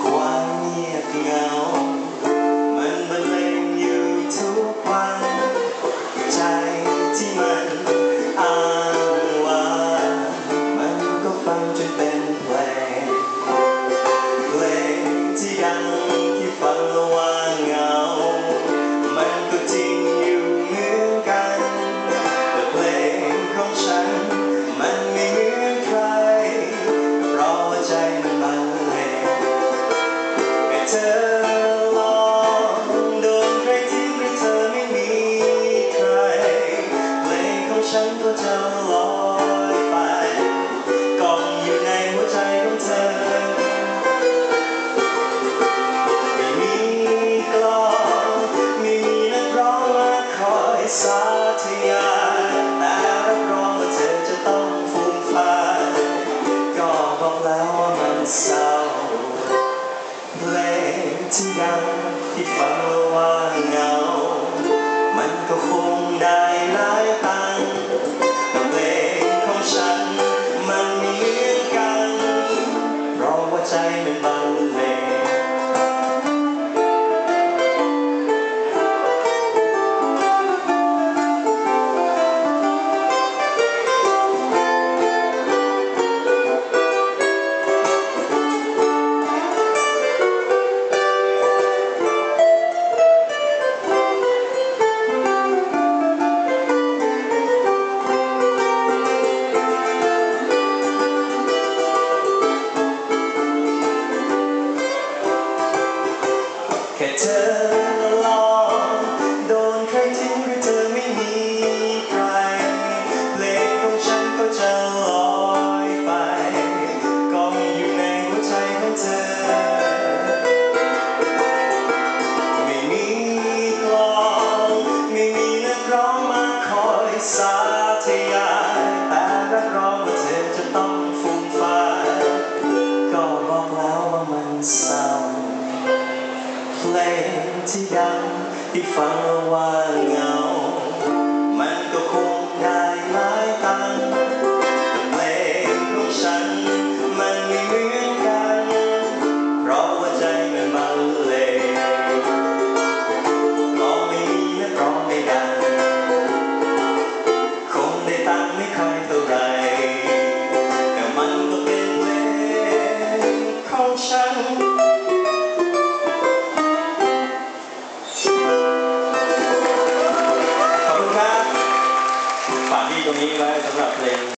Kuah. เศร้าเพลงที่ดังที่ฟังแล้วว่าเหงา มันก็คงได้หลายตังค์แต่เพลงของฉันมันไม่เหมือนกันเพราะว่าใจมัน แค่เงที่ดังที่ฟังว่าเงา มันก็คงได้หลายตังค์เพลงของฉัน มันไม่เหมือนกัน เพราะว่าใจมันบรรเลงร้องไม่มีนักร้องไม่ดัง คงได้ตังค์ไม่ค่อยเท่าไหรแต่มันก็เป็นเพลงของฉัน